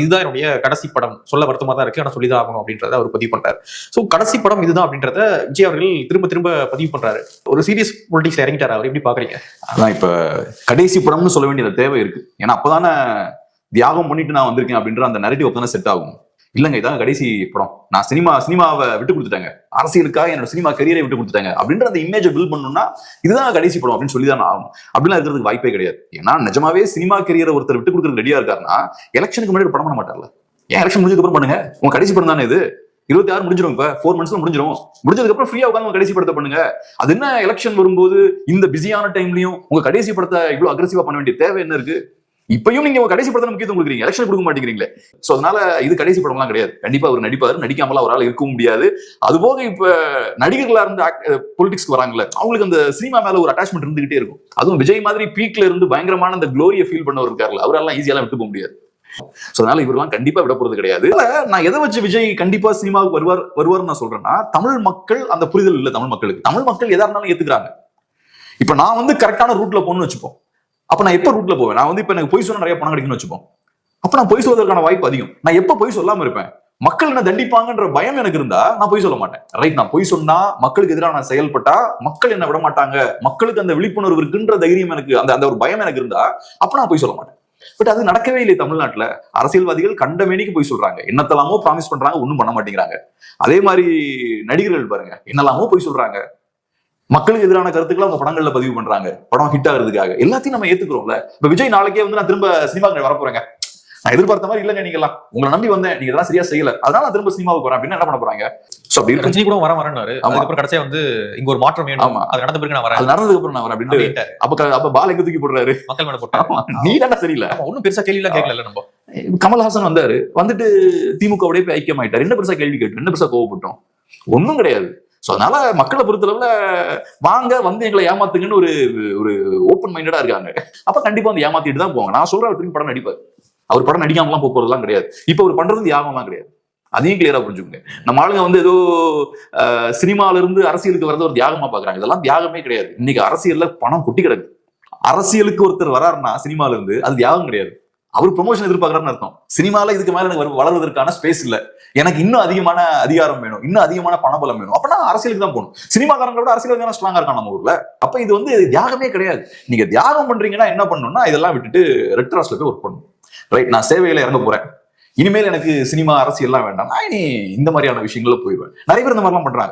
இதுதான் என்னுடைய கடைசி படம். சொல்ல வருத்தமா தான் இருக்கு. ஆனா சொல்லிதான் ஆகணும் அப்படின்றத அவர் பதிவு பண்றாரு. சோ கடைசி படம் இதுதான் அப்படின்றத விஜய் அவர்கள் திரும்ப திரும்ப பதிவு பண்றாரு. ஒரு சீரியஸ் பொலிட்டிக்ஸ் இறங்கிட்டாரு? அவர் எப்படி பாக்குறீங்க? அதான் இப்ப கடைசி படம்னு சொல்ல வேண்டிய தேவை இருக்கு. ஏன்னா அப்பதானே தியாகம் பண்ணிட்டு நான் வந்திருக்கேன் அப்படின்ற அந்த நெரட்டிவ் அப்பதானே செட் ஆகும். இல்லைங்க இதான் கடைசி படம். நான் சினிமா சினிமாவை விட்டு கொடுத்துட்டாங்க. அரசியலுக்காக என்னோட சினிமா கரியரை விட்டு கொடுத்துட்டாங்க. அப்படின்ற அந்த இமேஜை பில்ட் பண்ணணும்னா இதுதான் கடைசி படம் அப்படின்னு சொல்லி தான் ஆகும் அப்படிலாம் இருக்கிறதுக்கு வாய்ப்பே கிடையாது. ஏன்னா நிஜமாவே சினிமா கரியரை ஒருத்தர் விட்டு கொடுக்குறது ரெடியா இருக்காருன்னா எலெக்ஷனுக்கு முன்னாடி படம் பண்ண மாட்டார்ல. ஏன் எலெக்ஷன் முடிஞ்சதுக்கு அப்புறம் பண்ணுங்க? உங்க கடைசி படம் தானே இது? இருபத்தி ஆறு முடிஞ்சிடும் இப்ப. ஃபோர் மந்த்ஸ்ல முடிஞ்சிடும் முடிஞ்சதுக்கு அப்புறம் ஃப்ரீயா உட்காந்து கடைசி படத்தை பண்ணுங்க. அது என்ன எலெக்ஷன் வரும்போது இந்த பிஸியான டைம்லயும் உங்க கடைசி படத்தை இவ்வளவு அக்ரஸிவா பண்ண வேண்டிய தேவை என்ன இருக்கு? இப்பயும் நீங்க கடைசி படத்தை முக்கியத்துவம் கொடுக்குறீங்க. எலெக்ஷன் கொடுக்க மாட்டேங்கிறீங்களே. சோ அதனால இது கடைசி படம்லாம் கிடையாது. கண்டிப்பா அவர் நடிப்பாரு. நடிக்காமல அவரால் இருக்க முடியாது. அது போக இப்ப நடிகர்களா இருந்து பொலிட்டிக்ஸ்க்கு வராங்கல்ல அவங்களுக்கு அந்த சினிமா மேல ஒரு அட்டாச்மெண்ட் இருந்துகிட்டே இருக்கும். அதுவும் விஜய் மாதிரி பீக்ல இருந்து பயங்கரமான அந்த குளோரியை ஃபீல் பண்ணவர் இருக்காருல்ல அவரெல்லாம் ஈஸியாலாம் விட்டு போக முடியாது. சோ அதனால இவரெல்லாம் கண்டிப்பா விட போறது கிடையாது. நான் எதை வச்சு விஜய் கண்டிப்பா சினிமாவுக்கு வருவார் வருவார்னு நான் சொல்றேன்னா தமிழ் மக்கள் அந்த புரிதல் இல்ல தமிழ் மக்களுக்கு. தமிழ் மக்கள் எதா இருந்தாலும் ஏத்துக்கிறாங்க. இப்ப நான் வந்து கரெக்டான ரூட்ல போகணும்னு வச்சுப்போம். அப்ப நான் எப்ப ரூட்ல போவேன்? நான் வந்து இப்ப எனக்கு பொய் சொன்ன நிறைய பணம் கிடைக்கும்னு வச்சுப்போம் அப்ப நான் பொய் சொல்வதற்கான வாய்ப்பு அதிகம். நான் எப்ப பொய் சொல்லாம இருப்பேன்? மக்கள் என்ன தண்டிப்பாங்கன்ற பயம் எனக்கு இருந்தா நான் பொய் சொல்ல மாட்டேன். ரைட் நான் பொய் சொன்னா மக்களுக்கு எதிராக நான் செயல்பட்டா மக்கள் என்ன விட மாட்டாங்க. மக்களுக்கு அந்த விழிப்புணர்வு இருக்குன்ற தைரியம் எனக்கு அந்த அந்த ஒரு பயம் எனக்கு இருந்தா அப்ப நான் பொய் சொல்ல மாட்டேன். பட் அது நடக்கவே இல்லை தமிழ்நாட்டுல. அரசியல்வாதிகள் கண்டமேனிக்கு போய் சொல்றாங்க. என்னத்தெல்லாமோ ப்ராமிஸ் பண்றாங்க ஒன்றும் பண்ண மாட்டேங்கிறாங்க. அதே மாதிரி நடிகர்கள் பாருங்க என்னெல்லாமோ போய் சொல்றாங்க. மக்களுக்கு எதிரான கருத்துக்களை அவங்க படங்கள்ல பதிவு பண்றாங்க. படம் ஹிட் ஆகுறதுக்காக. எல்லாத்தையும் நம்ம ஏத்துக்கிறோம்ல. இப்ப விஜய் நாளைக்கே வந்து நான் திரும்ப சினிமாவுக்கு வர போறேங்க நான் எதிர்பார்த்த மாதிரி இல்லைங்க நீங்க எல்லாம் உங்களை நம்பி வந்தேன். நீங்க இதெல்லாம் சரியா செய்யல. அதனால நான் திரும்ப சினிமாவுக்கு வரேன் அப்படின்னு என்ன பண்ண போறாங்க? சோ அப்படி ரஜினி கூட வர வரேன்னாரு. அதுக்கப்புறம் கடைசியா வந்து இங்க ஒரு மாற்றம் வேணும். ஆமா. அது நடந்த பிறகு நான் வரேன். அது நடந்ததுக்கு அப்புறம் நான் வரேன். அப்படின்ட்டாரு. அப்ப அப்ப பால் எங்க தூக்கி போடுறாரு? மக்கள் மேல போட்டாரு. ஆமா, நீ தானே சரியில்லை. ஒண்ணும் பெருசா கேள்வி எல்லாம் கேட்கல நம்ம. கமல்ஹாசன் வந்தாரு. வந்துட்டு திமுகவுடைய போய் ஐக்கியமாயிட்டாரு. என்ன பெருசா கேள்வி கேட்டு என்ன பெருசா கோவப்பட்டோம்? ஒண்ணும் கிடையாது. ஸோ அதனால மக்களை பொறுத்தளவுல வாங்க வந்து எங்களை ஏமாத்துங்கன்னு ஒரு ஒரு ஓப்பன் மைண்டடா இருக்காங்க. அப்ப கண்டிப்பா வந்து ஏமாத்திட்டு தான் போவாங்க. நான் சொல்ற அவர் படம் நடிப்பார். அவர் படம் நடிக்காமலாம் போக போறதுலாம் கிடையாது. இப்ப அவர் பண்றது யாகம்லாம் கிடையாது. அதையும் கிளியரா புரிஞ்சுக்கோங்க. நம்ம ஆளுங்க வந்து ஏதோ சினிமால இருந்து அரசியலுக்கு வரது ஒரு தியாகமா பாக்குறாங்க. இதெல்லாம் தியாகமே கிடையாது. இன்னைக்கு அரசியல்ல பணம் கொட்டி கிடக்கு. அரசியலுக்கு ஒருத்தர் வராருன்னா சினிமால இருந்து அது தியாகம் கிடையாது. அவர் ப்ரொமோஷன் எதிர்பார்க்கறாருன்னு அர்த்தம். சினிமால இதுக்கு மேல எனக்கு வளர்வதற்கான ஸ்பேஸ் இல்ல. எனக்கு இன்னும் அதிகமான அதிகாரம் வேணும். இன்னும் அதிகமான பணபலம் வேணும். அப்ப அரசியலுக்கு தான் போகணும். சினிமாக்காரங்களோட அரசியல் தானே ஸ்ட்ராங்கா இருக்கா நம்ம ஊர்ல. அப்ப இது வந்து தியாகமே கிடையாது. நீங்க தியாகம் பண்றீங்கன்னா என்ன பண்ணணும்னா இதெல்லாம் விட்டுட்டு ரெட் கிராஸ்ல போய் ஒர்க் பண்ணணும். ரைட் நான் சேவையில இறங்க போறேன். இனிமேல் எனக்கு சினிமா அரசியல்லாம் வேண்டாம். நான் இனி இந்த மாதிரியான விஷயங்கள்ல போயிடுவேன். நிறைய பேர் இந்த மாதிரிலாம் பண்றாங்க.